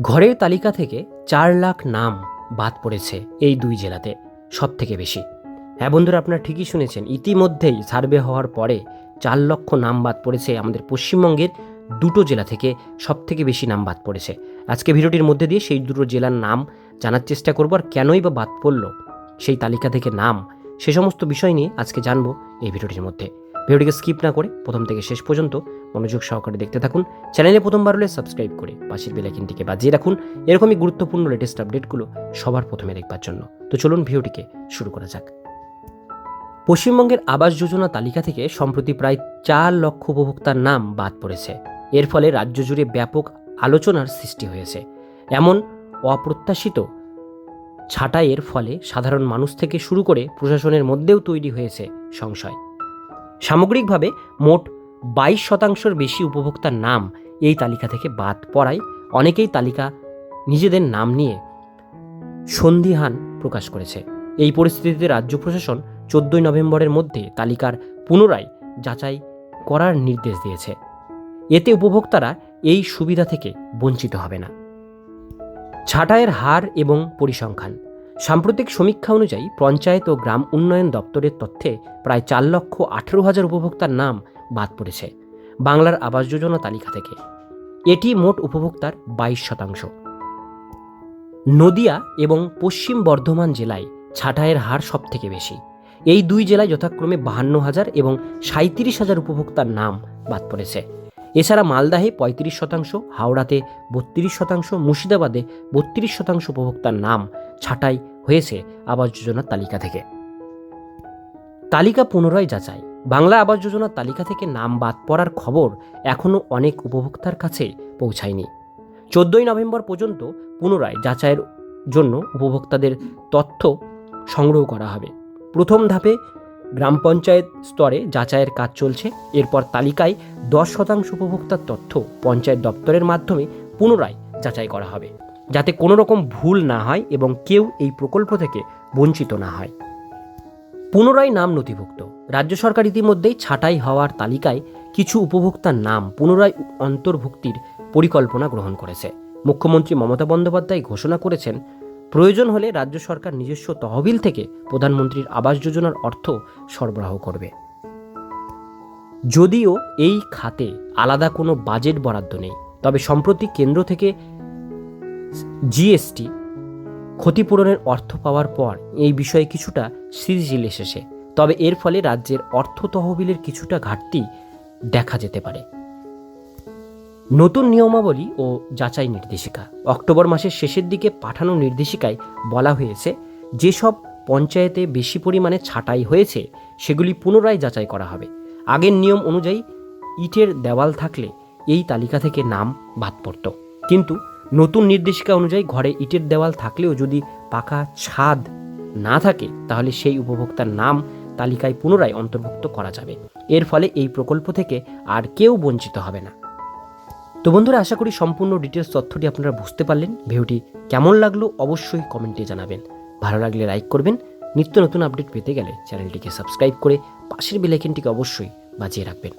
ঘরের তালিকা থেকে চার লাখ নাম বাদ পড়েছে এই দুই জেলাতে সব থেকে বেশি। হ্যাঁ বন্ধুরা, আপনারা ঠিকই শুনেছেন, ইতিমধ্যেই সার্ভে হওয়ার পরে চার লক্ষ নাম বাদ পড়েছে আমাদের পশ্চিমবঙ্গের দুটো জেলা থেকে সব থেকে বেশি নাম বাদ পড়েছে। আজকে ভিডিওটির মধ্যে দিয়ে সেই দুটো জেলার নাম জানার চেষ্টা করব আর কেনই বা বাদ পড়ল সেই তালিকা থেকে নাম, সে সমস্ত বিষয় নিয়ে আজকে জানব এই ভিডিওটির মধ্যে। ভিডিওটিকে স্কিপ না করে প্রথম থেকে শেষ পর্যন্ত মনোযোগ সহকারে দেখতে থাকুন। চ্যানেলে প্রথমবার হলে সাবস্ক্রাইব করে পাশের বেলাইকিনটিকে বাজিয়ে রাখুন। এরকমই গুরুত্বপূর্ণ লেটেস্ট আপডেটগুলো সবার প্রথমে দেখবার জন্য। তো চলুন ভিডিওটিকে শুরু করা যাক। পশ্চিমবঙ্গের আবাস যোজনা তালিকা থেকে সম্প্রতি প্রায় চার লক্ষ উপভোক্তার নাম বাদ পড়েছে। এর ফলে রাজ্য জুড়ে ব্যাপক আলোচনার সৃষ্টি হয়েছে। এমন অপ্রত্যাশিত ছাঁটাইয়ের ফলে সাধারণ মানুষ থেকে শুরু করে প্রশাসনের মধ্যেও তৈরি হয়েছে সংশয়। সামগ্রিকভাবে মোট বাইশ শতাংশের বেশি উপভোক্তার নাম এই তালিকা থেকে বাদ পড়ায় অনেকেই তালিকা নিজেদের নাম নিয়ে সন্দিহান প্রকাশ করেছে। এই পরিস্থিতিতে রাজ্য প্রশাসন চোদ্দই নভেম্বরের মধ্যে তালিকার পুনরায় যাচাই করার নির্দেশ দিয়েছে। এতে উপভোক্তারা এই সুবিধা থেকে বঞ্চিত হবে না। ছাঁটাইয়ের হার এবং পরিসংখ্যান। সাম্প্রতিক সমীক্ষা অনুযায়ী পঞ্চায়েত ও গ্রাম উন্নয়ন দপ্তরের তথ্যে প্রায় চার লক্ষ আঠেরো হাজার উপভোক্তার নাম বাদ পড়েছে বাংলার আবাস যোজনা তালিকা থেকে। এটি মোট উপভোক্তার বাইশ শতাংশ। নদিয়া এবং পশ্চিম বর্ধমান জেলায় ছাঁটাইয়ের হার সব থেকে বেশি। এই দুই জেলায় যথাক্রমে বাহান্ন হাজার এবং সাঁত্রিশ হাজার উপভোক্তার নাম বাদ পড়েছে। এছাড়া মালদাহে পঁয়ত্রিশ শতাংশ, হাওড়াতে বত্রিশ শতাংশ, মুর্শিদাবাদে বত্রিশ শতাংশ উপভোক্তার নাম ছাঁটাই হয়েছে আবাস যোজনার তালিকা থেকে। তালিকা পুনরায় যাচাই। বাংলা আবাস যোজনার তালিকা থেকে নাম বাদ পড়ার খবর এখনও অনেক উপভোক্তার কাছে পৌঁছায়নি। চোদ্দই নভেম্বর পর্যন্ত পুনরায় যাচাইয়ের জন্য উপভোক্তাদের তথ্য সংগ্রহ করা হবে। প্রথম ধাপে গ্রাম পঞ্চায়েত স্তরে যাচাইয়ের কাজ চলছে। এরপর তালিকায় দশ শতাংশ উপভোক্তার তথ্য পঞ্চায়েত দপ্তরের মাধ্যমে পুনরায় যাচাই করা হবে, যাতে কোনো রকম ভুল না হয় এবং কেউ এই প্রকল্প থেকে বঞ্চিত না হয়। পুনরায় নাম নথিভুক্ত। রাজ্য সরকার ইতিমধ্যেই ছাঁটাই হওয়ার তালিকায় কিছু উপভোক্তার নাম পুনরায় অন্তর্ভুক্তির পরিকল্পনা গ্রহণ করেছে। মুখ্যমন্ত্রী মমতা বন্দ্যোপাধ্যায় ঘোষণা করেছেন প্রয়োজন হলে রাজ্য সরকার নিজস্ব তহবিল থেকে প্রধানমন্ত্রীর আবাস যোজনার অর্থ সরবরাহ করবে। যদিও এই খাতে আলাদা কোনো বাজেট বরাদ্দ নেই, তবে সম্প্রতি কেন্দ্র থেকে জিএসটি ক্ষতিপূরণের অর্থ পাওয়ার পর এই বিষয়ে কিছুটা স্থিতিশীল এসেছে। তবে এর ফলে রাজ্যের অর্থ তহবিলের কিছুটা ঘাটতি দেখা যেতে পারে। নতুন নিয়মাবলী ও যাচাই নির্দেশিকা। অক্টোবর মাসের শেষের দিকে পাঠানো নির্দেশিকায় বলা হয়েছে, যেসব পঞ্চায়েতে বেশি পরিমাণে ছাঁটাই হয়েছে, সেগুলি পুনরায় যাচাই করা হবে। আগের নিয়ম অনুযায়ী ইটের দেওয়াল থাকলে এই তালিকা থেকে নাম বাদ পড়ত। কিন্তু নতুন নির্দেশিকা অনুযায়ী ঘরে ইটের দেওয়াল থাকলেও যদি পাকা ছাদ না থাকে, তাহলে সেই উপভোক্তার নাম তালিকায় পুনরায় অন্তর্ভুক্ত করা যাবে। এর ফলে এই প্রকল্প থেকে আর কেউ বঞ্চিত হবে না। তো বন্ধুরা, আশা করি সম্পূর্ণ ডিটেলস তথ্যটি আপনারা বুঝতে পারলেন। ভিডিওটি কেমন লাগল অবশ্যই কমেন্টে জানাবেন। ভালো লাগলে লাইক করবেন। নিত্য নতুন আপডেট পেতে গেলে চ্যানেলটিকে সাবস্ক্রাইব করে পাশের বেলাইকেনটিকে অবশ্যই বাজিয়ে রাখবেন।